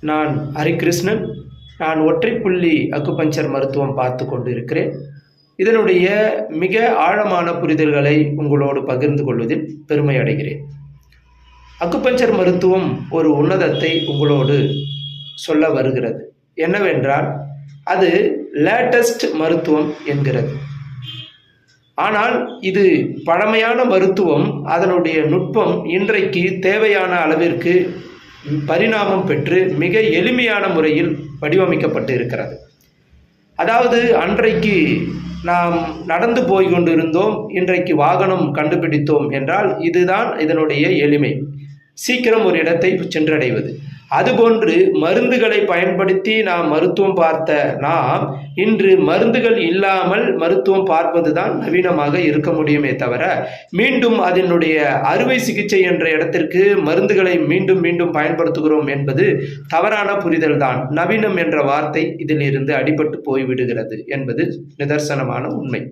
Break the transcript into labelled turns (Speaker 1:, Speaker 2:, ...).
Speaker 1: நான் ஹரிகிருஷ்ணன். நான் ஒற்றைப்புள்ளி அக்குபஞ்சர் மருத்துவம் பார்த்து கொண்டு இருக்கிறேன் இதனுடைய மிக ஆழமான புரிதல்களை உங்களோடு பகிர்ந்து கொள்வதில் பெருமை அடைகிறேன். அக்குபஞ்சர் மருத்துவம் ஒரு உன்னதத்தை உங்களோடு சொல்ல வருகிறது. என்னவென்றால் அது லேட்டஸ்ட் மருத்துவம் என்கிறது. ஆனால் இது பழமையான மருத்துவம் அதனுடைய நுட்பம் இன்றைக்கு தேவையான அளவிற்கு பரிணாமம் பெற்று மிக எளிமையான முறையில் வடிவமைக்கப்பட்டு இருக்கிறது அதாவது அன்றைக்கு நாம் நடந்து போய் கொண்டிருந்தோம் இன்றைக்கு வாகனம் கண்டுபிடித்தோம் என்றால் இதுதான் இதனுடைய எளிமை. சீக்கிரம் ஒரு இடத்தை சென்றடைவது. அதுபோன்று மருந்துகளை பயன்படுத்தி நாம் மருத்துவம் பார்த்த நாம் இன்று மருந்துகள் இல்லாமல் மருத்துவம் பார்ப்பதுதான் நவீனமாக இருக்க முடியுமே தவிர மீண்டும் அதனுடைய அறுவை சிகிச்சை என்ற இடத்திற்கு மருந்துகளை மீண்டும் மீண்டும் பயன்படுத்துகிறோம் என்பது தவறான புரிதல் தான் நவீனம் என்ற வார்த்தை இதில் இருந்து அடிபட்டு போய்விடுகிறது என்பது நிதர்சனமான உண்மை.